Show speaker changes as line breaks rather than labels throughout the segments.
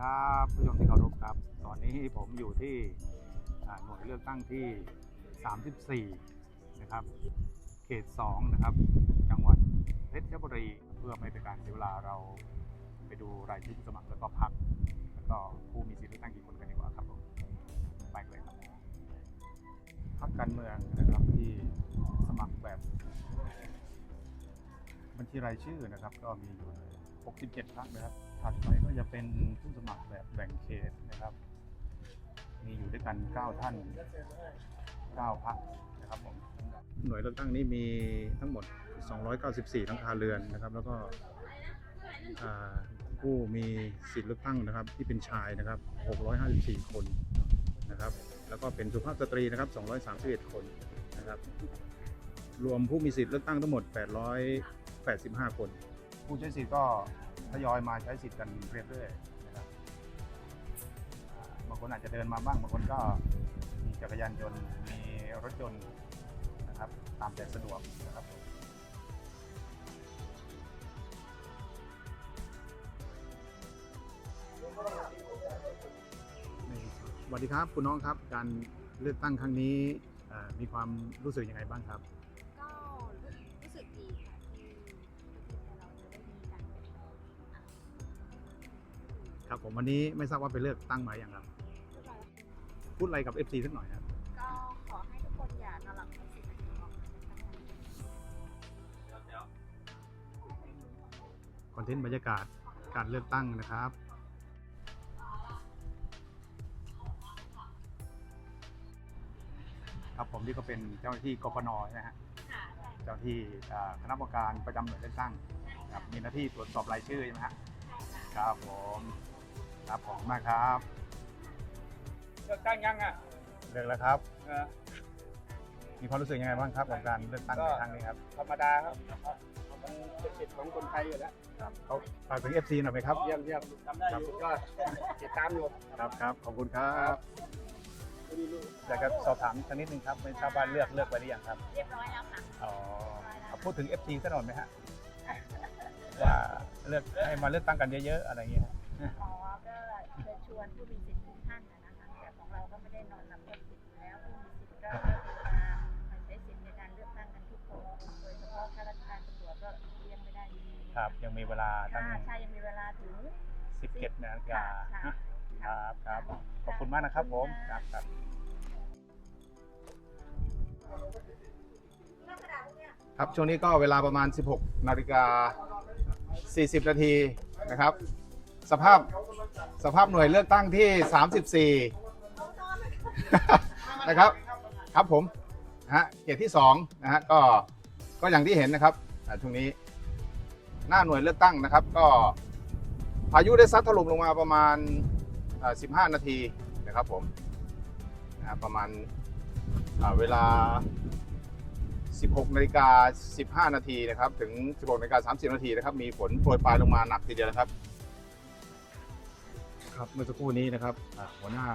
ครับผู้ชมที่เคารพครับ ตอนนี้ผมอยู่ที่หน่วยเลือกตั้งที่ 34 นะครับ เขต 2 นะครับ จังหวัดเพชรบุรีเพื่อไม่เป็นการเสียเวลาเราไปดูรายชื่อผู้สมัครแล้วก็พรรคแล้วก็ผู้มีสิทธิ์เลือกตั้งกี่คนกันดีกว่าครับผมไปเลยครับพรรคการเมืองนะครับที่สมัครแบบบัญชีรายชื่อนะครับ ก็มีอยู่67พรรคนะครับ ถัดไปก็จะเป็นผู้สมัครแบบแบ่งเขตนะครับ มีอยู่ด้วยกัน 9 ท่าน 9พรรคนะครับผมหน่วยเลือกตั้งนี้มีทั้งหมด 294หลังคาเรือนนะครับ แล้วก็ผู้มีสิทธิเลือกตั้งนะครับ ที่เป็นชายนะครับ 654 คนนะครับ แล้วก็เป็นสุภาพสตรีนะครับ 231 คนนะครับ รวมผู้มีสิทธิ์เลือกตั้งทั้งหมด 885 คน ผู้ใช้สิทธิ์ก็ ทยอยมาใช้สิทธิ์กันเรื่อยๆนะครับาบางคนอาจจะเดินมาบ้างบางคนก็มีจักรยานยนต์มีรถยนต์นะครับตามแต่สะดวกนะครับสวัสดีครับคุณน้องครับการเลือกตั้งครั้งนี้มีความรู้สึกยังไงบ้างครับ
ครั
บผมวันนี้ไม่ทราบว่าไปเลือกตั้งมาอย่างครับ
เรียบร้อยแล้ว
พูดอะไรกับ FC สักหน่อยครับ
ก็ขอให้ทุกคนอย่านอนหลับในสิ่งที่มองในตั้งใจ
คอนเทนต์บรรยากาศการเลือกตั้งนะครับ ครับผมนี่ก็เป็นเจ้าหน้าที่กปนนะฮะ
ค่ะใช่
เจ้าหน้าที่อ่าคณะกรรมการประจำหน่วยเลือกตั้งครับมีหน้าที่ตรวจสอบรายชื่อใช่ไหมฮะครับผม ครับผมมากครับ
เลือกตั้งยังอะ
เลือกแล้วครับ
เออ
มีความรู้สึกยังไงบ้างครับกับการเลือกตั้งในครั้งนี้ครับ
ธรรมดาครับมันเป็นสิทธิ์ของคนไทยอยู่แล้ว
ครับเขาฝากถึง FC หน่อยไหมครับ
เยี่ยมเยี่ยมทำได้อยู่ก็ติดตามอยู่
ครับครับขอบคุณครับอยากจะสอบถามสักนิดนึงครับไม่ทราบว่าเลือกเลือกไปหรือยังครับ
เรียบร้อยแล้วค่ะ
อ๋อเอาพูดถึง FT สักหน่อยไหมฮะว่าเลือกให้มาเลือกตั้งกันเยอะๆอะไรอย่างเงี้ยฮะ
อ๋อ
ครับยังมีเวลาตั้ง
ค่ะใช่ยังมีเวลาถึง
17นาฬิกา
ค่ะค่ะ
ครับครับขอบคุณมากนะครับผมครับครับ ครับช่วงนี้ก็เวลาประมาณ 16นาฬิกา40 นาทีนะครับ สภาพสภาพหน่วยเลือกตั้งที่ 34 นะครับ ครับผมนะฮะเขตที่2นะฮะก็ก็อย่างที่เห็นนะครับอ่าช่วงนี้ หน้าหน่วยเลือกตั้งนะครับ ก็พายุได้ซัดถล่มลงมาประมาณ 15 นาทีนะครับผมนะประมาณอ่าเวลา 16นาฬิกา15 นาทีนะครับถึง 16นาฬิกา30 นาทีนะครับ มีฝนโปรยปลายลงมาหนักทีเดียวนะครับครับเมื่อสักครู่นี้นะครับหัวหน้า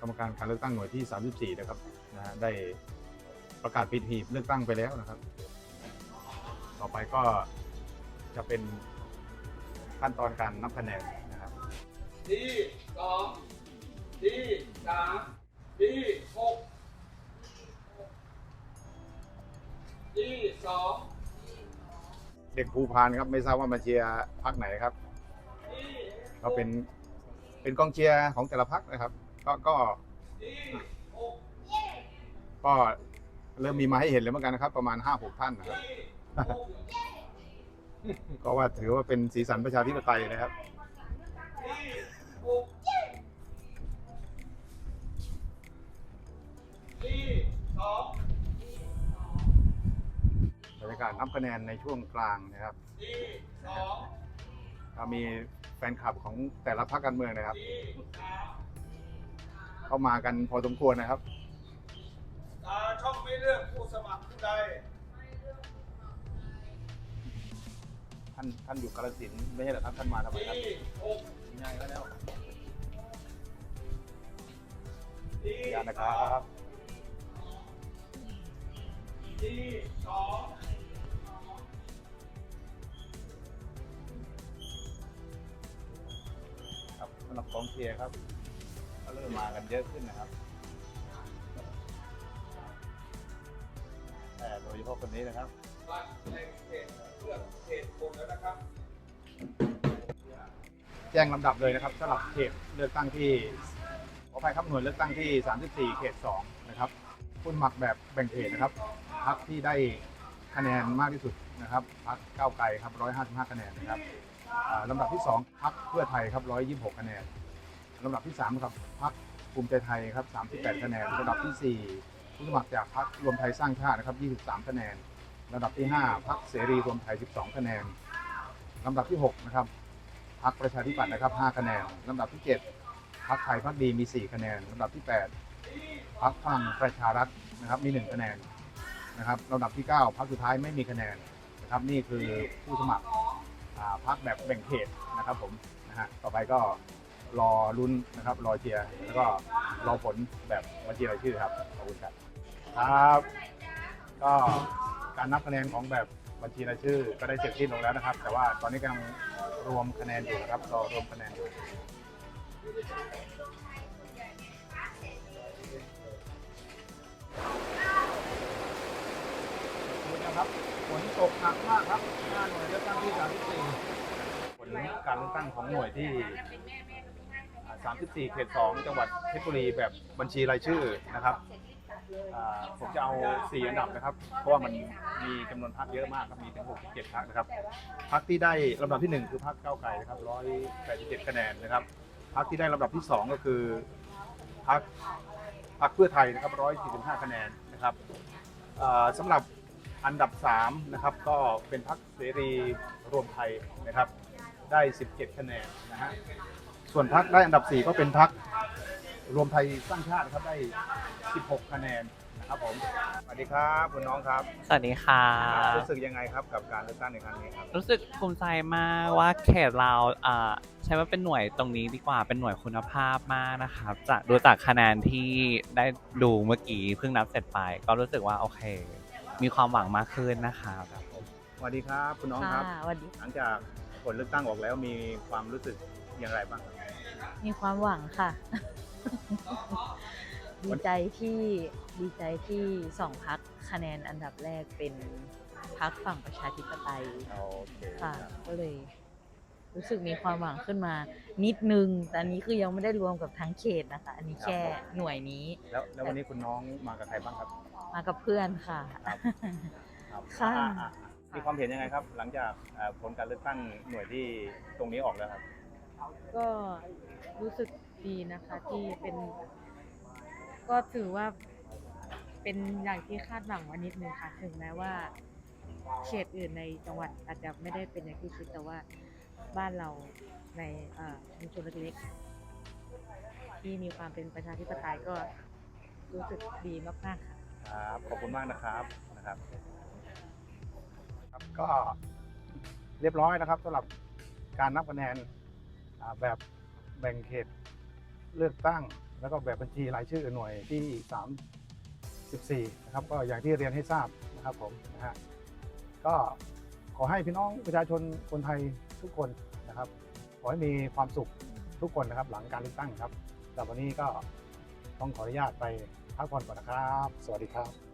กรรมการการเลือกตั้งหน่วยที่ 34 นะครับนะฮะได้ประกาศปิดหีบเลือกตั้งไปแล้วนะครับ ต่อไปก็ จะเป็นขั้นตอนการนับคะแนนนะครับ
ดีสองดีสามดีหกดีสอง
เด็กภูพานครับไม่ทราบว่ามาเชียร์พักไหนครับ
ดี
ก็เป็นเป็นกองเชียร์ของแต่ละพักนะครับ ก็ก็
ดีหก
ก็เริ่มมีมาให้เห็นแล้วเหมือนกันนะครับ ประมาณ5 6ท่านนะครับ
ดีห ก็
ว่าถือว่าเป็นสีสันประชาธิปไตยนะครับ บรรยากาศนับคะแนนในช่วงกลางนะครับ
ดีสอง
ก็มีแฟนคลับของแต่ละพรรคการเมืองนะครับ เข้ามากันพอสมควรนะครับ
ช่องไม่เลือกผู้สมัครผู้ใด
ท่านท่านอยู่กาลสินธุ์ไม่ใช่เหรอครับท่านมาทำไมครับ
ดีหก
ง่ายแล้ว
ดี
ขออนุญานะครับ
ดีสอง
ครับกองเชียร์ครับก็เริ่มมากันเยอะขึ้นนะครับแต่โดยเฉพาะคนนี้นะครับ
บัตรแบ่งเขต ลือกเขตหมดแล้วนะครับ
แจ้งลำดับเลยนะครับสำหรับเขตเลือกตั้งที่ขออภัยครับหน่วยเลือกตั้งที่ 34 เขต 2 นะครับผู้สมัครแบบแบ่งเขตนะครับพรรคที่ได้คะแนนมากที่สุดนะครับพรรคก้าวไกลครับ 155 คะแนนนะครับอ่าลำดับที่ 2พรรคเพื่อไทยครับ 126 คะแนนลำดับที่3ครับพรรคภูมิใจไทยครับ 38 คะแนนลำดับทีสี่4ผู้สมัครจากพรรครวมไทยสร้างชาตินะครับ 23 คะแนน ลำดับที่ 5พรรคเสรีรวมไทย 12 คะแนน ลำดับที่ 6 นะครับพรรคประชาธิปัตย์นะครับ 5 คะแนน ลำดับที่ 7พรรคไทยพักดีมี 4 คะแนน ลำดับที่ 8พรรคพลังประชารัฐนะครับ มี 1 คะแนน นะครับ ลำดับที่ 9พรรคสุดท้ายไม่มีคะแนนนะครับ นี่คือผู้สมัครพรรคแบบแบ่งเขตนะครับผมนะฮะ ต่อไปก็รอลุ้นนะครับ รอเชียร์ แล้วก็รอผลแบบบัญชีรายชื่อครับ ขอบคุณครับ ครับ ก็ การนับคะแนนของแบบบัญชีรายชื่อ ก็ได้เสร็จสิ้นลงแล้วนะครับ แต่ว่าตอนนี้กำลังรวมคะแนนอยู่นะครับรอรวมคะแนนอยู่คุณนะครับฝนตกหนักมากครับหน้าหน่วยเลือกตั้งที่ 34 ผลการเลือกตั้งของหน่วยที่ 34 เขต 2 จังหวัดเพชรบุรีแบบบัญชีรายชื่อนะครับ อ่าผมจะเอา4อันดับนะครับ เพราะว่ามันมีจำนวนพรรคเยอะมากครับมีถึง67พรรคนะครับพรรคที่ได้ลำดับที่1คือพรรคก้าวไกลนะครับ187คะแนนนะครับพรรคที่ได้ลำดับที่2ก็คือพรรคพรรคเพื่อไทยนะครับ145คะแนนนะครับอ่าสำหรับอันดับ3นะครับก็เป็นพรรคเสรีรวมไทยนะครับได้ 17 คะแนนนะฮะส่วนพักได้อันดับ4ก็เป็นพัก รวมไทยสร้างชาตินะครับได้ 16 คะแนนนะครับผมสวัสดีครับคุณน้องครับ
สวัสดีค่ะ
รู้สึกยังไงครับกับการเลือกตั้งในครั้งนี้ครับ
รู้สึกภูมิใจมากว่าเขตเราอ่าใช้ว่าเป็นหน่วยตรงนี้ดีกว่าเป็นหน่วยคุณภาพมากนะครับจากดูจากคะแนนที่ได้ดูเมื่อกี้เพิ่งนับเสร็จไป ก็รู้สึกว่าโอเค มีความหวังมากขึ้นนะครับ
สวัสดีครับคุณน้องครับ
ค่ะสวัสดี
หลังจากผลเลือกตั้งออกแล้วมีความรู้สึกอย่างไรบ้างครับ
มีความหวังค่ะ ดีใจที่ดีใจที่สองพักคะแนนอันดับแรกเป็นพักฝั่งประชาธิปไตย
โอเค
ค่ะ
ครับ
ก็เลย รู้สึกมีความหวังขึ้นมา นิดนึงแต่อันนี้คือยังไม่ได้รวมกับทั้งเขตนะคะ อันนี้แค่หน่วยนี้
แล้วแล้ววันนี้คุณน้องมากับใครบ้างครับ
มากับเพื่อนค่ะ
ครับครับ
ค่ะ
อ่าอ่ามีความเห็นยังไงครับ หลังจากเอ่อผลการเลือกตั้งหน่วยที่ตรงนี้ออกแล้วครับ
ก็รู้สึก ดีนะคะ ที่เป็น ก็ถือว่าเป็นอย่างที่คาดหวังไว้นิดนึงค่ะ ถึงแม้ว่า เขตอื่นในจังหวัดอาจจะไม่ได้เป็นอย่างที่คิดแต่ว่าบ้านเราในเอ่อชุมชนเล็กๆที่มีความเป็นประชาธิปไตยก็รู้สึกดีมากๆค่ะ
ครับ ขอบคุณมากนะครับนะครับครับ ก็เรียบร้อยนะครับสำหรับการนับคะแนนอ่าแบบแบ่งเขต เลือกตั้ง แล้วก็แบบบัญชีรายชื่อหน่วยที่ 34 นะครับ ก็อย่างที่เรียนให้ทราบนะครับผมนะฮะก็ขอให้พี่น้องประชาชนคนไทยทุกคนนะครับ ขอให้มีความสุขทุกคนนะครับ หลังการเลือกตั้งครับแต่วันนี้ก็ต้องขออนุญาตไปพักผ่อนก่อนนะครับ สวัสดีครับ